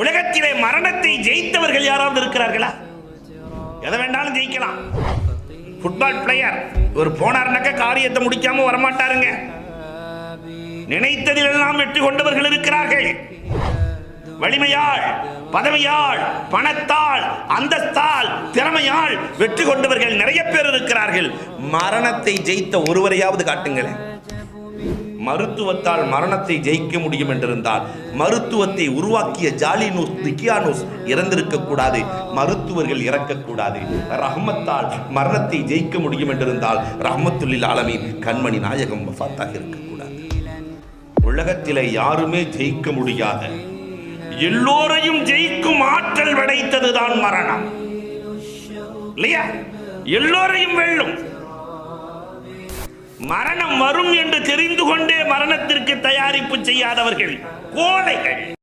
உலகத்திலே மரணத்தை ஜெயித்தவர்கள் யாராவது இருக்கிறார்களா? எதை வேண்டாலும் ஜெயிக்கலாம். ஃபுட்பால் பிளேயர் ஒரு போனார்னாக்க காரியத்தை முடிக்காம வரமாட்டாருங்க. நினைத்ததிலெல்லாம் வெற்றி கொண்டவர்கள் இருக்கிறார்கள். வலிமையால் பதவியால் பணத்தால் அந்தஸ்தால் திறமையால் வெற்றி கொண்டவர்கள் நிறைய பேர் இருக்கிறார்கள். மரணத்தை ஜெயித்த ஒருவரையாவது காட்டுங்களேன். மருத்துவத்தால் மரணத்தை ஜெயிக்க முடியும் என்றிருந்தால் மருத்துவத்தை உருவாக்கிய ஜாலினூஸ் திக்கியானூஸ் இறந்திருக்க கூடாது மருத்துவர்கள் இறக்கக்கூடாது ரஹ்மத்தால் மரணத்தை ஜெயிக்க முடியும் என்றிருந்தால் ரஹ்மத்துல்லில் ஆலமீன் கண்மணி நாயகம் வஃபாத்தாக இருக்கக்கூடாது உலகத்தில் யாருமே ஜெயிக்க முடியாத எல்லோரையும் ஜெயிக்கும் ஆற்றல் படைத்ததுதான் மரணம். இல்லையா? எல்லோரையும் வெல்லும். மரணம் வரும் என்று தெரிந்து கொண்டே மரணத்திற்கு தயாரிப்பு செய்யாதவர்கள் கோழைகள்.